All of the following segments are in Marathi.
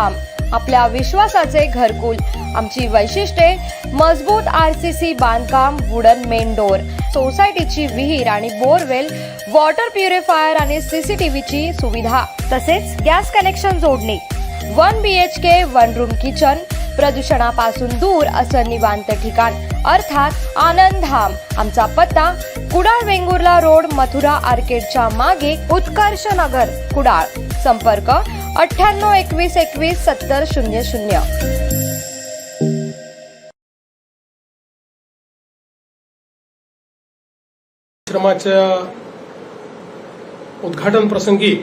आनंदधाम आपल्या विश्वासाचे घरकुल. आमची वैशिष्ट्ये मजबूत आर सी सी बांधकाम वुडन मेन डोर. सोसायटीची विहीर आणि बोरवेल वॉटर प्युरिफायर आणि सीसीटीव्हीची सुविधा. तसेच गॅस कनेक्शन जोडणी. One B H K one room kitchen. प्रदूषणापासून दूर असं निवांत ठिकाण. अर्थात आनंद धाम आमचा पत्ता कुडाळ वेंगुर्ला रोड मथुरा आर्केडच्या मागे उत्कर्ष नगर कुडाळ. संपर्क अठ्ठ्याण्णव एकवीस एकवीस सत्तर शून्य शून्य. आश्रमाच्या उद्घाटन प्रसंगी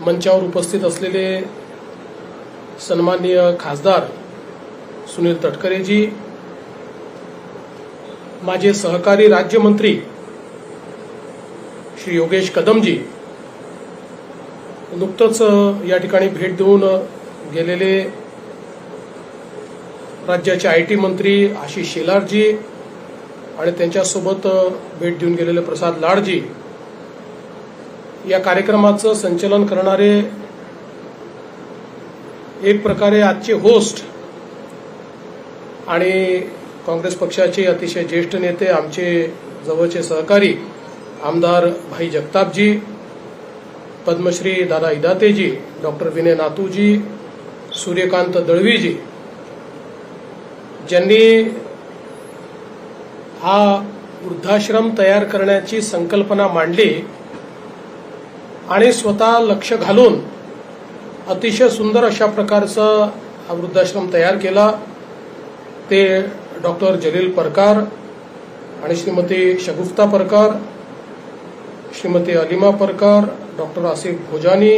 मंचावर उपस्थित असलेले सन्माननीय खासदार सुनील तटकरेजी माझे सहकारी राज्यमंत्री श्री योगेश कदमजी नुकतंच या ठिकाणी भेट देऊन गेलेले राज्याचे आय टी मंत्री आशिष शेलारजी आणि त्यांच्यासोबत भेट देऊन गेलेले प्रसाद लाडजी या कार्यक्रमाचं संचलन करणारे एक प्रकारे आजचे होस्ट आणि काँग्रेस पक्षाचे अतिशय ज्येष्ठ नेते आमचे जवळचे सहकारी आमदार भाई जगतापजी पद्मश्री दादा इदातेजी डॉक्टर विनय नातूजी सूर्यकांत दळवीजी ज्यांनी हा वृद्धाश्रम तयार करण्याची संकल्पना मांडली आणि स्वतः लक्ष घालून अतिशय सुंदर अशा प्रकारचा हा वृद्धाश्रम तयार केला ते डॉक्टर जलील परकार आणि श्रीमती शगुफ्ता परकार श्रीमती अलिमा परकार डॉक्टर आसिफ भोजानी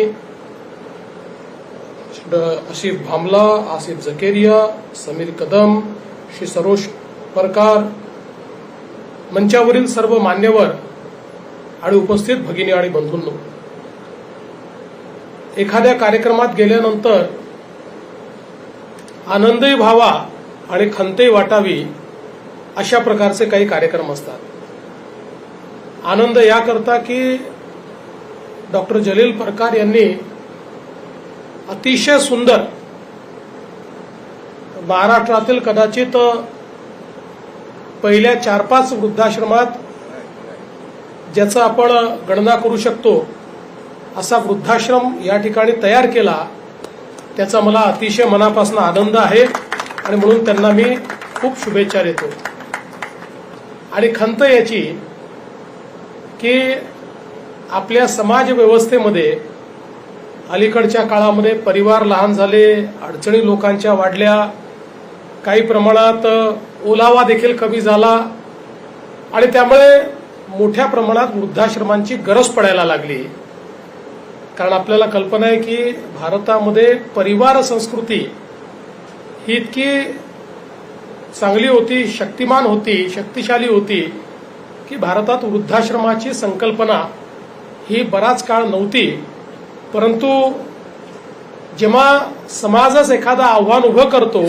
आसिफ भामला आसिफ जकेरिया समीर कदम श्री सरोज परकार मंचावरील सर्व मान्यवर आणि उपस्थित भगिनी आणि बंधूंनो. एखाद्या कार्यक्रमात गेल्यानंतर आनंदही व्हावा आणि खंतही वाटावी अशा प्रकारचे काही कार्यक्रम असतात. आनंद याकरता की डॉक्टर जलील परकार यांनी अतिशय सुंदर महाराष्ट्रातील कदाचित पहिल्या चार पाच वृद्धाश्रमात ज्याचं आपण गणना करू शकतो असा वृद्धाश्रम या ठिकाणी तयार केला त्याचा मला अतिशय मनापासून आनंद आहे आणि म्हणून त्यांना मी खूप शुभेच्छा देतो. आणि खंत याची की आपल्या समाज व्यवस्थेमध्ये अलीकडच्या काळामध्ये परिवार लहान झाले अडचणी लोकांच्या वाढल्या काही प्रमाणात ओलावा देखील कमी झाला आणि त्यामुळे मोठ्या प्रमाणात वृद्धाश्रमांची गरज पडायला लागली. कारण आपल्याला कल्पना आहे की भारतामध्ये परिवार संस्कृती ही इतकी चांगली होती शक्तिमान होती शक्तिशाली होती की भारतात वृद्धाश्रमाची संकल्पना ही बराच काळ नव्हती परंतु जेव्हा समाजच एखादं आव्हान उभं करतो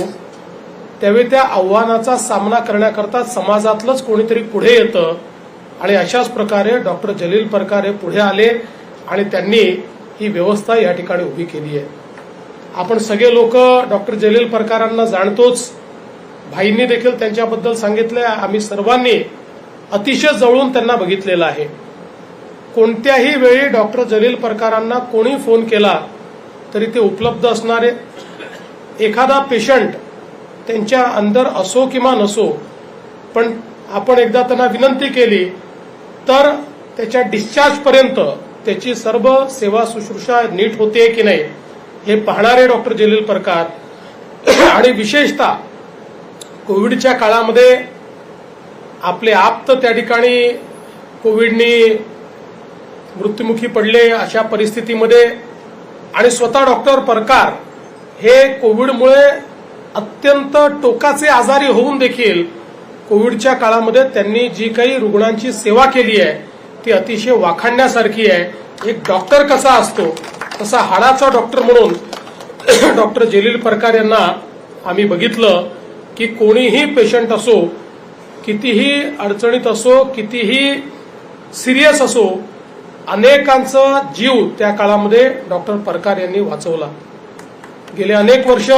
त्यावेळी त्या आव्हानाचा सामना करण्याकरता समाजातलंच कोणीतरी पुढे येतं आणि अशाच प्रकारे डॉक्टर जलील परकारे पुढे आले आणि त्यांनी ही व्यवस्था या ठिकाणी उभी केली आहे. आपण सगळे लोक डॉक्टर जलील परकारांना जाणतोच. भाईंनी देखील त्यांच्याबद्दल सांगितलं आम्ही सर्वांनी अतिशय जवळून त्यांना बघितलेलं आहे. कोणत्याही वेळी डॉक्टर जलील परकारांना कोणी फोन केला तरी ते उपलब्ध असणारे. एखादा पेशंट त्यांच्या अंदर असो किंवा नसो पण आपण एकदा त्यांना विनंती केली तर त्याच्या डिस्चार्जपर्यंत त्याची सर्व सेवा शुश्रूषा नीट होते की नाही हे पाहणारे डॉक्टर जलील परकार. आणि विशेषतः कोविडच्या काळामध्ये आपले आप्त त्या ठिकाणी कोविडनी मृत्युमुखी पडले अशा परिस्थितीमध्ये आणि स्वतः डॉक्टर परकार हे कोविडमुळे अत्यंत टोकाचे आजारी होऊन देखील कोविडच्या काळामध्ये त्यांनी जी काही रुग्णांची सेवा केली आहे ती अतिशय वाखाणण्यासारखी आहे. एक डॉक्टर कसा असतो तसा हाडाचा डॉक्टर म्हणून डॉक्टर जलील परकार यांना आम्ही बघितलं की कोणीही पेशंट असो कितीही अडचणीत असो कितीही सिरियस असो अनेकांचा जीव त्या काळामध्ये डॉक्टर परकार यांनी वाचवला. गेले अनेक वर्ष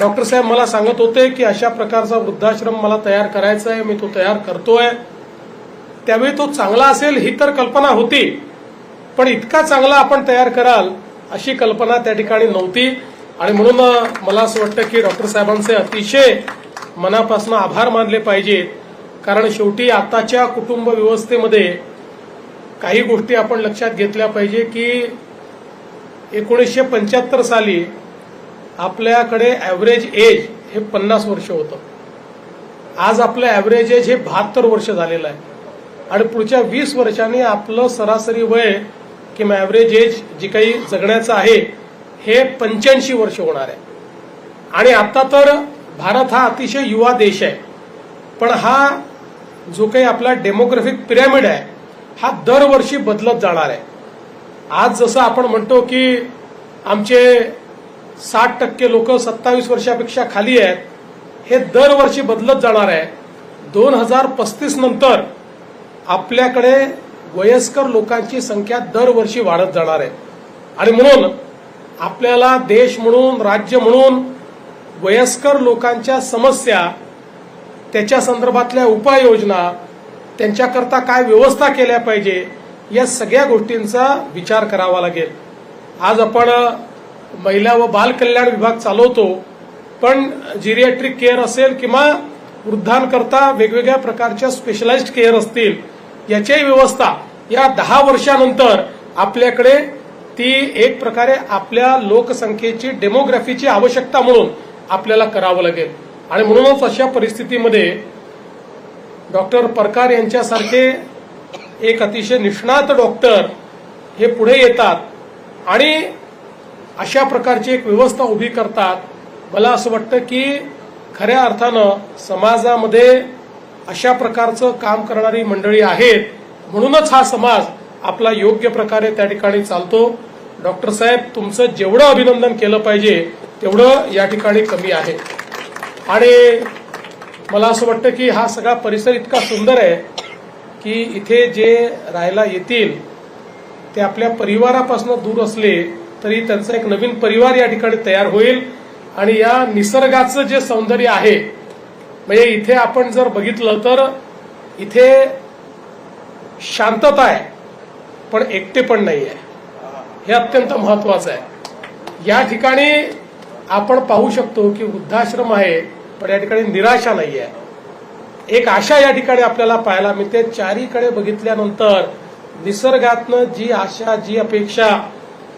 डॉक्टर साहेब मला सांगत होते की अशा प्रकारचा वृद्धाश्रम मला तयार करायचा आहे मी तो तयार करतोय. त्यावेळी तो चांगला असेल ही तर कल्पना होती पण इतका चांगला आपण तयार कराल अशी कल्पना त्या ठिकाणी नव्हती. आणि म्हणून मला असं वाटतं की डॉक्टर साहेबांचे अतिशय मनापासून आभार मानले पाहिजेत. कारण शेवटी आताच्या कुटुंब व्यवस्थेमध्ये काही गोष्टी आपण लक्षात घेतल्या पाहिजे की एकोणीसशे पंच्याहत्तर साली आपल्याकडे ॲव्हरेज एज हे पन्नास वर्ष होतं. आज आपलं ॲव्हरेज एज हे बहात्तर वर्ष झालेलं आहे. आणि पुढच्या वीस वर्षांनी आपलं सरासरी वय किंवा ॲव्हरेज एज जी काही जगण्याचं आहे हे पंच्याऐंशी वर्ष होणार आहे. आणि आता तर भारत हा अतिशय युवा देश आहे. पण हा जो काही आपला डेमोग्राफिक पिरॅमिड आहे हा दरवर्षी बदलत जाणार आहे. आज जसं आपण म्हणतो की आमचे साठ टक्के लोक सत्तावीस वर्षापेक्षा खाली आहेत हे दरवर्षी बदलत जाणार आहे. दोन हजार पस्तीस नंतर आपल्याकडे वयस्कर लोकांची संख्या दरवर्षी वाढत जाणार आहे. आणि म्हणून आपल्याला देश म्हणून राज्य म्हणून वयस्कर लोकांच्या समस्या त्याच्या संदर्भातल्या उपाययोजना त्यांच्याकरता काय व्यवस्था केल्या पाहिजे या सगळ्या गोष्टींचा विचार करावा लागेल. आज आपण महिला व बाल कल्याण विभाग चालवतो पण जिरियाट्रिक केअर असेल किंवा वृद्धांकरता वेगवेगळ्या प्रकारच्या स्पेशलाइज्ड केअर असतील याच्याही व्यवस्था या दहा वर्षानंतर आपल्याकडे ती एक प्रकारे आपल्या लोकसंख्येची डेमोग्राफीची आवश्यकता म्हणून आपल्याला करावं लागेल. आणि म्हणूनच अशा परिस्थितीमध्ये डॉक्टर परकार यांच्यासारखे एक अतिशय निष्णात डॉक्टर हे पुढे येतात आणि अशा प्रकारची एक व्यवस्था उभी करतात. मला असं वाटतं की खऱ्या अर्थानं समाजामध्ये अशा प्रकारचं काम करणारी मंडळी आहेत. म्हणूनच हा समाज आपला योग्य प्रकारे त्या ठिकाणी चालतो. डॉक्टर साहेब तुमचं जेवढं अभिनंदन केलं पाहिजे तेवढं या ठिकाणी कमी आहे. आणि मला असं वाटतं की हा सगळा परिसर इतका सुंदर आहे की इथे जे राहायला येतील ते आपल्या परिवारापासून दूर असले तरी त्यांचा एक नवीन परिवार या ठिकाणी तयार होईल. आणि या निसर्गाचं जे सौंदर्य आहे म्हणजे इथे आपण जर बघितलं तर इथे शांतता आहे पण एकटे पण नाही आहे. हे अत्यंत महत्वाचं आहे. या ठिकाणी आपण पाहू शकतो की वृद्धाश्रम आहे पण या ठिकाणी निराशा नाही आहे एक आशा या ठिकाणी आपल्याला पाहायला मिळते. चारीकडे बघितल्यानंतर निसर्गातनं जी आशा जी अपेक्षा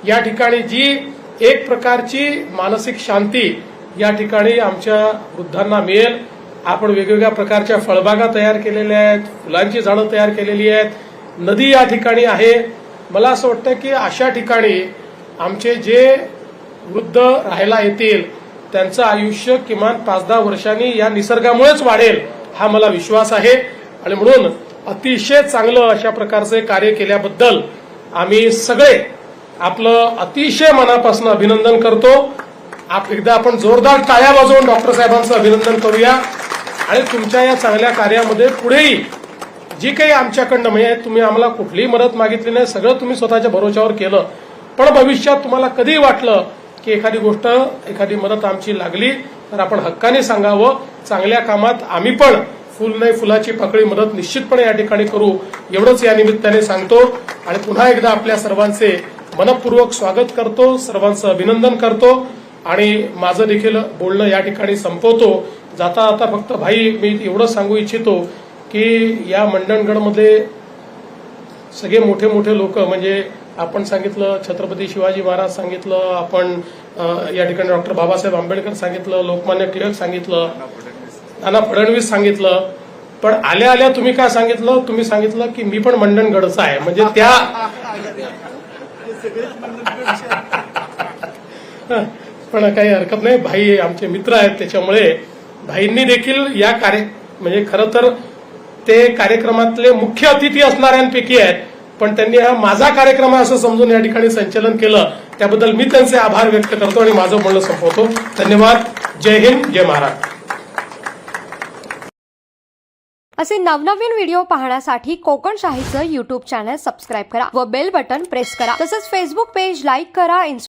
या ठिकाणी जी एक प्रकारची मानसिक शांती या ठिकाणी आमच्या वृद्धांना मिळेल. आपण वेगवेगळ्या प्रकारच्या फळबागा तयार केलेल्या आहेत फुलांची झाडं तयार केलेली आहेत. नदी या ठिकाणी आहे. मला असं वाटतं की अशा ठिकाणी आमचे जे वृद्ध राहायला येतील त्यांचं आयुष्य किमान पाच दहा वर्षांनी या निसर्गामुळेच वाढेल हा मला विश्वास आहे. आणि म्हणून अतिशय चांगलं अशा प्रकारचे कार्य केल्याबद्दल आम्ही सगळे आपलं अतिशय मनापासून अभिनंदन करतो. आप एकदा आपण जोरदार टाळ्या वाजवून डॉक्टर साहेबांचं अभिनंदन करूया. आणि तुमच्या या चांगल्या कार्यामध्ये पुढेही जी काही आमच्याकडनं म्हणजे तुम्ही आम्हाला कुठलीही मदत मागितली नाही सगळं तुम्ही स्वतःच्या भरोश्यावर केलं. पण भविष्यात तुम्हाला कधीही वाटलं की एखादी गोष्ट एखादी मदत आमची लागली तर आपण हक्काने सांगावं. चांगल्या कामात आम्ही पण फुल नाही फुलाची पकडी मदत निश्चितपणे या ठिकाणी करू. एवढंच या निमित्ताने सांगतो. आणि पुन्हा एकदा आपल्या सर्वांचे मनपूर्वक स्वागत करतो. सर्वांचं अभिनंदन करतो. आणि माझं देखील बोलणं या ठिकाणी संपवतो. जाता जाता फक्त भाई मी एवढं सांगू इच्छितो की या मंडणगडमध्ये सगळे मोठे मोठे लोक म्हणजे आपण सांगितलं छत्रपती शिवाजी महाराज सांगितलं आपण या ठिकाणी डॉक्टर बाबासाहेब आंबेडकर सांगितलं लोकमान्य टिळक सांगितलं नाना फडणवीस सांगितलं. पण आल्या आल्या तुम्ही काय सांगितलं? तुम्ही सांगितलं की मी पण मंडणगडचा आहे. म्हणजे त्या पण काही हरकत नाही. भाई आमचे मित्र आहेत त्याच्यामुळे भाईंनी देखील या कार्य म्हणजे खरं तर ते कार्यक्रमातले मुख्य अतिथी असणाऱ्यांपैकी आहेत. पण त्यांनी हा माझा कार्यक्रम आहे असं समजून या ठिकाणी संचलन केलं त्याबद्दल मी त्यांचे आभार व्यक्त करतो आणि माझं म्हणणं संपवतो. धन्यवाद. जय हिंद जय महाराष्ट्र. असे नवनवीन व्हिडिओ पाहण्यासाठी कोकणशाहीचं युट्यूब चॅनल सबस्क्राईब करा व बेल बटन प्रेस करा. तसंच फेसबुक पेज लाईक करा